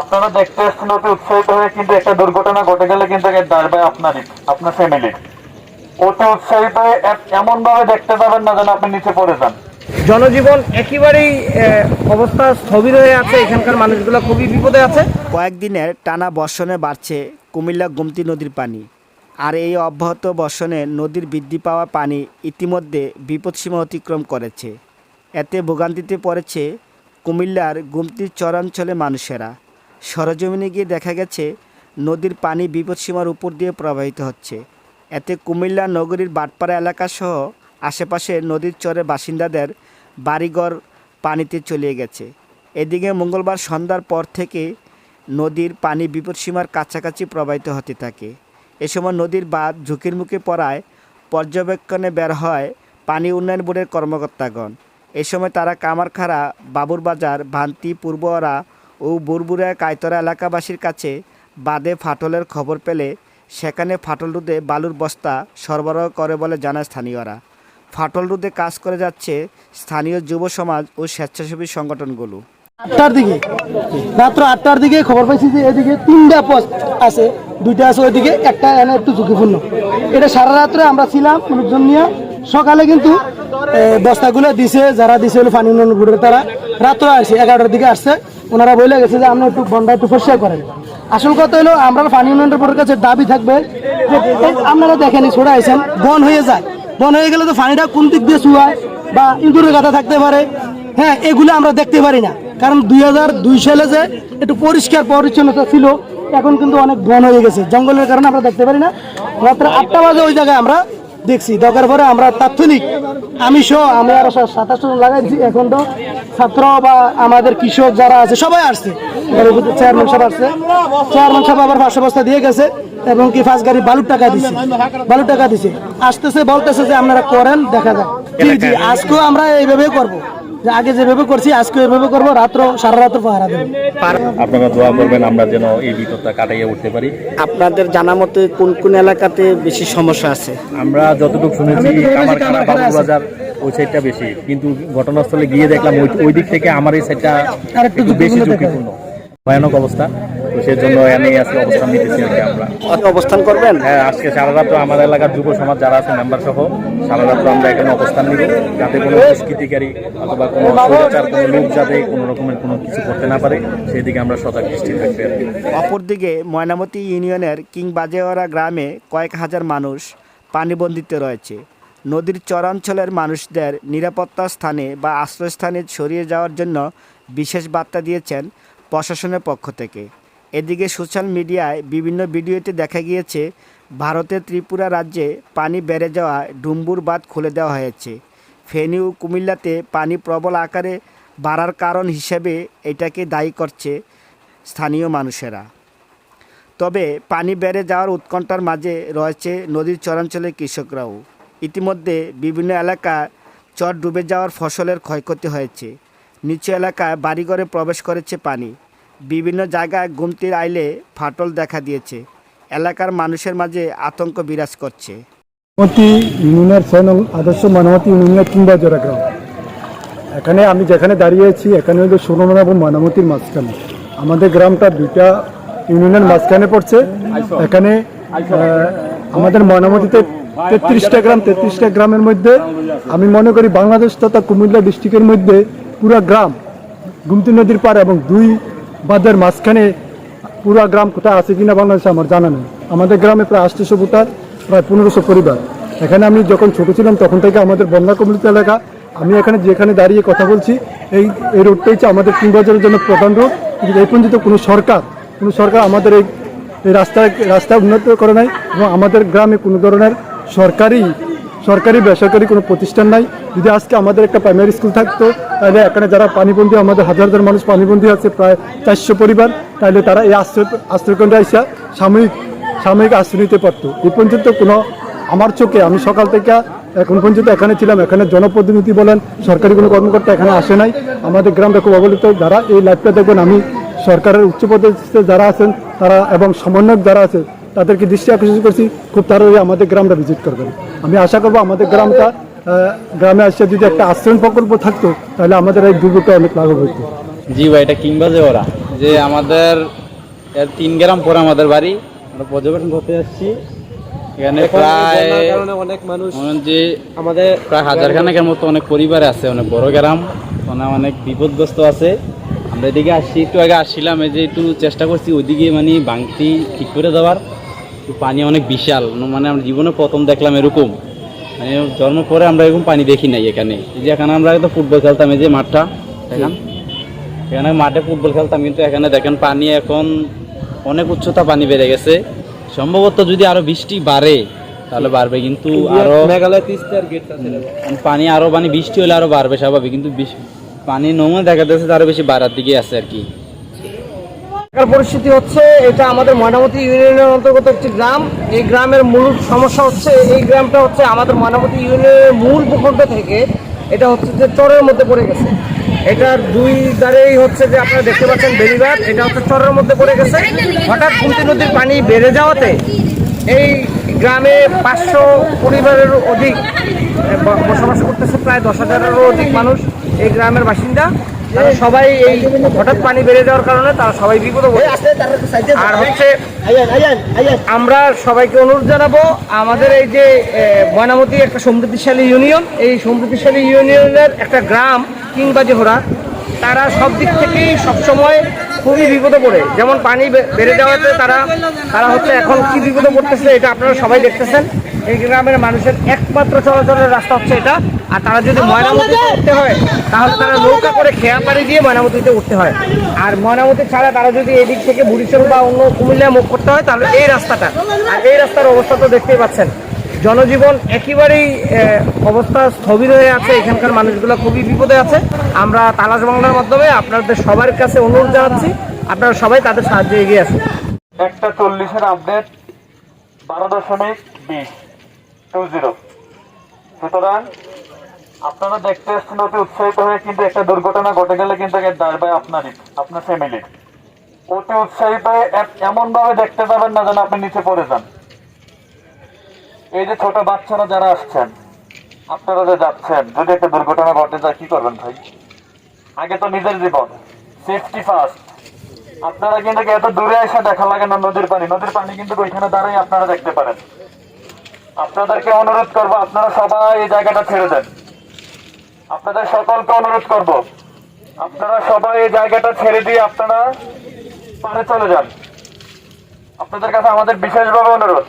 আপনারা দেখতে এসছেন অতি উৎসাহিত হয়ে কিন্তু একটা দুর্ঘটনা ঘটে গেলে কিন্তু এর দাঁড়াবে আপনারই আপনার ফ্যামিলির অতি উৎসাহিত হয়ে এমন ভাবে দেখতে পাবেন না যেন আপনি নিচে পড়ে যান। জনজীবন একেবারেই অবস্থা স্থবির হয়ে আছে এখানকার মানুষগুলো খুবই বিপদে আছে। কয়েকদিনের টানা বর্ষণে বাড়ছে কুমিল্লা গুমতি নদীর পানি আর এই অব্যাহত বর্ষণে নদীর বৃদ্ধি পাওয়া পানি ইতিমধ্যে বিপদসীমা অতিক্রম করেছে। এতে ভোগান্তিতে পড়েছে কুমিল্লার গুমতির চরাঞ্চলে মানুষেরা। সরজমিনে গিয়ে দেখা গেছে, নদীর পানি বিপদসীমার উপর দিয়ে প্রবাহিত হচ্ছে। এতে কুমিল্লা নগরীর বাটপাড়া এলাকাসহ আশেপাশে নদীর চরে বাসিন্দাদের বাড়িঘর পানিতে চলে গেছে। এদিকে মঙ্গলবার সন্ধ্যার পর থেকে নদীর পানি বিপদসীমার কাছাকাছি প্রবাহিত হতে থাকে। এ সময় নদীর বাঁধ ঝুঁকির মুখে পড়ায় পর্যবেক্ষণে বের হয় পানি উন্নয়ন বোর্ডের কর্মকর্তাগণ। এ সময় তারা কামারখাড়া, বাবুরবাজার, ভান্তি পূর্বরা ও বুরবুরা কায়তরা এলাকাবাসীর কাছে বাঁধে ফাটলের খবর পেলে সেখানে ফাটল রোধে বালুর বস্তা সরবরাহ করে বলে জানায় স্থানীয়রা। ফাটল রোধে কাজ করে যাচ্ছে স্থানীয় যুব সমাজ ও স্বেচ্ছাসেবী সংগঠনগুলো। আটটার দিকে, রাত্র আটটার দিকে খবর পাইছি যে এদিকে তিনটা পোস্ট আছে, দুইটা আছে ওইদিকে, একটা এনে একটু ঝুঁকিপূর্ণ। এটা সারা রাত্রে আমরা ছিলাম মানুষজন নিয়ে। সকালে কিন্তু বস্তাগুলো দিছে, যারা দিছে হলো বোর্ডের তারা। রাত্র আসছে এগারোটার দিকে আসছে। ওনারা বলে গেছে যে আমরা একটু বন্ডা একটু পরিষ্কার করেন। আসল কথা হলো আমরা পানি উন্নয়ন বোর্ডের কাছে দাবি থাকবে আপনারা দেখেনি ছোড়া আইছেন, বন হয়ে যায়। বন হয়ে গেলে তো পানিটা কোন দিক দিয়ে শুয়ায় বা ইঁদুরের গাথা থাকতে পারে? হ্যাঁ এগুলো আমরা দেখতে পারি না। কারণ দুই হাজার দুই সালে যে একটু পরিষ্কার পরিচ্ছন্নতা ছিল, এখন কিন্তু অনেক বন হয়ে গেছে। জঙ্গলের কারণে আমরা দেখতে পারি না। রাত্রে আটটা বাজে ওই জায়গায় আমরা দেখছি দরকার পরে আমরা তাৎক্ষণিক আমি সহ আমি আরও সাতাশ জন লাগাইছি এখন তো ছাত্র বা আমাদের কৃষক যারা আছে সবাই আসছে। চেয়ারম্যান সাহেব আসছে। চেয়ারম্যান সাহেব আবার ফার্স্ট অবস্থা দিয়ে গেছে এবং কি ফার্স্ট গাড়ি বালুর টাকা দিছে। বালুর টাকা দিছে। আসতেছে বলতেছে যে আপনারা করেন দেখা যাক। জি জি আজকেও আমরা এইভাবে করব। যে আগে যেভাবে করছি আজকে ওইভাবে করব রাত্র সারা রাত্র পাহারা দেবো। আপনারা দোয়া করবেন আমরা যেন এই বিপদটা কাটাইয়ে উঠতে পারি। আপনাদের জানা মতে কোন কোন এলাকাতে বেশি সমস্যা আছে? আমরা যতটুকু শুনেছি বাজার ওই সাইডটা বেশি। কিন্তু ঘটনাস্থলে গিয়ে দেখলাম ওই দিক থেকে আমার এই সাইডটা একটু বেশি ঝুঁকিপূর্ণ। ভয়ানক অবস্থা। তো সেই জন্য এনেই আজকে অবস্থান নিতেছি আর কি আমরা। অবস্থান করবেন? হ্যাঁ আজকে সারা রাত্র আমার এলাকার যুব সমাজ যারা আছে মেম্বার সহ সারা রাত্র আমরা এখানে অবস্থান নিব। যাতে কোনো দুষ্কৃতিকারী অথবা কোনো স্বৈরাচার কোনো লোক যাতে কোনো রকমের কোনো কিছু করতে না পারে সেই দিকে আমরা সজাগ দৃষ্টি থাকবে অপরদিকে ময়নামতি ইউনিয়নের কিংবাজেওয়ারা গ্রামে কয়েক হাজার মানুষ পানিবন্দিতে রয়েছে। নদীর চরাঞ্চলের মানুষদের নিরাপত্তা স্থানে বা আশ্রয়স্থানে সরিয়ে যাওয়ার জন্য বিশেষ বার্তা দিয়েছেন প্রশাসনের পক্ষ থেকে। এদিকে সোশ্যাল মিডিয়ায় বিভিন্ন ভিডিওতে দেখা গিয়েছে ভারতের ত্রিপুরা রাজ্যে পানি বেড়ে যাওয়া ডুম্বুর বাঁধ খুলে দেওয়া হয়েছে। ফেনী ও কুমিল্লাতে পানি প্রবল আকারে বাড়ার কারণ হিসেবে এটাকে দায়ী করছে স্থানীয় মানুষেরা। তবে পানি বেড়ে যাওয়ার উৎকণ্ঠার মাঝে রয়েছে নদীর চরাঞ্চলের কৃষকরাও। ইতিমধ্যে বিভিন্ন এলাকা চর ডুবে যাওয়ার ফসলের ক্ষয়ক্ষতি হয়েছে। নিচু এলাকায় বাড়িঘরে প্রবেশ করেছে পানি। বিভিন্ন জায়গায় গুমতির আইলে ফাটল দেখা দিয়েছে। এলাকার মানুষের মাঝে আতঙ্ক বিরাজ করছে। আদর্শ মানবতী ইউনিয়নের কিংবা জোড়া গ্রাম। এখানে আমি যেখানে দাঁড়িয়েছি এখানে হলো সুরমনা এবং ময়নামতির মাঝখানে। আমাদের গ্রামটা দুইটা ইউনিয়নের মাঝখানে পড়ছে। এখানে আমাদের ময়নামতিতে তেত্রিশটা গ্রাম, তেত্রিশটা গ্রামের মধ্যে আমি মনে করি বাংলাদেশ তথা কুমিল্লা ডিস্ট্রিক্টের মধ্যে পুরা গ্রাম গুমতি নদীর পার এবং দুই বাঁধের মাঝখানে পুরা গ্রাম কোথায় আছে কিনা বাংলাদেশে আমার জানা নেই। আমাদের গ্রামে প্রায় আটশোশো ভোটার প্রায় পনেরোশো পরিবার। এখানে আমি যখন ছোট ছিলাম তখন থেকে আমাদের বন্যা কমিটি এলাকা, আমি এখানে যেখানে দাঁড়িয়ে কথা বলছি, এই এই রোডটা হচ্ছে আমাদের তিন বছরের জন্য প্রধান রোড। কিন্তু এই পর্যন্ত কোনো সরকার কোনো সরকার আমাদের এই এই রাস্তা রাস্তা উন্নত করে নাই এবং আমাদের গ্রামে কোনো ধরনের সরকারি সরকারি, বেসরকারি কোনো প্রতিষ্ঠান নাই। যদি আজকে আমাদের একটা প্রাইমারি স্কুল থাকতো, তাহলে এখানে যারা পানিবন্দী, আমাদের হাজার হাজার মানুষ পানিবন্দী আছে, প্রায় চারশো পরিবার, তাহলে তারা এই আশ্রয়, আশ্রয়কেন্দ্রে এসে সাময়িক সাময়িক আশ্রয় নিতে পারতো। এই পর্যন্ত কোনো, আমার চোখে, আমি সকাল থেকে এখন পর্যন্ত এখানে ছিলাম, এখানে জনপ্রতিনিধি বলেন, সরকারি কোনো কর্মকর্তা এখানে আসে নাই। আমাদের গ্রামটা খুব অবহেলিত যারা, এই লাইফটা দেখবেন আমি সরকারের উচ্চ পদস্থে যারা আছেন, তারা এবং সমন্বয়ক যারা আছে তাদেরকে দৃষ্টি আকর্ষণ করছি খুব তাড়াতাড়ি আমাদের গ্রামটা ভিজিট করবেন। আমি আশা করব আমাদের গ্রামটা গ্রামে আসছে যদি একটা আশ্রয়ণ প্রকল্প থাকতো তাহলে আমাদের এই দুর্গটা অনেক লাঘব হতো। জি ভাই এটা কিংবা যে ওরা। যে আমাদের তিন গ্রাম পরে আমাদের বাড়ি। আমরা পর্যবেক্ষণ করতে যাচ্ছি। এখানে প্রায় অনেক মানুষ যে আমাদের প্রায় হাজার খানেকের মতো অনেক পরিবার আছে অনেক বড় গ্রাম ওখানে অনেক বিপদগ্রস্ত আছে। আমরা এদিকে আসছি একটু আগে আসছিলাম এই যে একটু চেষ্টা করছি ওইদিকে মানে বাংতি ঠিক করে দেওয়ার। পানি অনেক বিশাল। মানে আমরা জীবনে প্রথম দেখলাম এরকম। মানে জন্ম পরে আমরা এরকম পানি দেখি নাই এখানে। এই যে এখানে আমরা তো ফুটবল খেলতাম এই যে মাঠটা দেখেন? এখানে মাঠে ফুটবল খেলতাম কিন্তু এখানে দেখেন পানি এখন অনেক উচ্চতা পানি বেড়ে গেছে। সম্ভবত যদি আরও বৃষ্টি বাড়ে তাহলে বাড়বে কিন্তু আরও মেঘালয় তিস্তার গেট পানি আরও মানে বৃষ্টি হলে আরও বাড়বে স্বাভাবিক কিন্তু পানি নমে দেখা যাচ্ছে আরও বেশি বাড়ার দিকে আছে আর কি। পরিস্থিতি হচ্ছে, এটা আমাদের ময়নামতি ইউনিয়নের অন্তর্গত একটি গ্রাম। এই গ্রামের মূল সমস্যা হচ্ছে, এই গ্রামটা হচ্ছে আমাদের ময়নামতি ইউনিয়নের মূল ভূখণ্ড থেকে, এটা হচ্ছে যে চরের মধ্যে পড়ে গেছে। এটার দুই ধারেই হচ্ছে যে আপনারা দেখতে পাচ্ছেন বেরিবাদ এটা হচ্ছে চরের মধ্যে পড়ে গেছে। হঠাৎ কুমতি নদীর পানি বেড়ে যাওয়াতে এই গ্রামে পাঁচশো পরিবারের অধিক বসবাস করতেছে, প্রায় দশ হাজারেরও অধিক মানুষ, এই গ্রামের বাসিন্দা। তারা সবাই এই হঠাৎ পানি বেড়ে যাওয়ার কারণে তারা সবাই বিপদে আর হচ্ছে আমরা সবাইকে অনুরোধ জানাব আমাদের এই যে ময়নামতি একটা সমৃদ্ধিশালী ইউনিয়ন এই সমৃদ্ধিশালী ইউনিয়নের একটা গ্রাম কিংবা জেহরা তারা সব দিক থেকেই সবসময় খুবই বিপদে পড়ে। যেমন পানি বেড়ে যাওয়াতে তারা তারা হচ্ছে এখন কি বিপদে পড়তেছে এটা আপনারা সবাই দেখতেছেন। এই গ্রামের মানুষের একমাত্র চলাচলের রাস্তা হচ্ছে এটা। আর তারা যদি ময়নামতিতে উঠতে হয় তাহলে তারা নৌকা করে খেয়া পাড়ি দিয়ে ময়নামতিতে উঠতে হয়। আর ময়নামতি ছাড়া তারা যদি এদিক থেকে বুড়িচল বা অন্য কুমিল্লায় মুখ করতে হয় তাহলে এই রাস্তাটা। আর এই রাস্তার অবস্থা তো দেখতেই পাচ্ছেন। জনজীবন একেবারেই অবস্থা স্থবির হয়ে আছে। এখানকার মানুষগুলো খুবই বিপদে আছে। আমরা তালাশ বাংলার মাধ্যমে আপনাদের সবার কাছে অনুরোধ জানাচ্ছি আপনারা সবাই তাদের সাহায্যে এগিয়ে আসুন। একটা চল্লিশের আপডেট বারো দশমিক বিশ টু জিরো সুতরাং আপনারা দেখতে এসছেন অতি উৎসাহিত হয়ে, কিন্তু একটা দুর্ঘটনা ঘটে গেলে কিন্তু এর দায় আপনারই, আপনার ফ্যামিলির অতি উৎসাহিত হয়ে এমন ভাবে দেখতে পাবেন না যেন আপনি নিচে পড়ে যান। এই যে ছোট বাচ্চারা যারা আসছেন, আপনারা যে যাচ্ছেন, যদি একটা দুর্ঘটনা ঘটে যায়, কি করবেন ভাই? আগে তো নিজের জীবন সেফটি ফার্স্ট আপনারা কিন্তু এত দূরে এসে দেখা লাগে না নদীর পানি। নদীর পানি কিন্তু ওইখানে দাঁড়াই আপনারা দেখতে পারেন। আপনাদেরকে অনুরোধ করব, আপনারা সবাই এই জায়গাটা ছেড়ে দেন। আপনাদের সকলকে অনুরোধ করব, আপনারা সবাই এই জায়গাটা ছেড়ে দিয়ে আপনারা পারে চলে যান। আপনাদের কাছে আমাদের বিশেষভাবে অনুরোধ।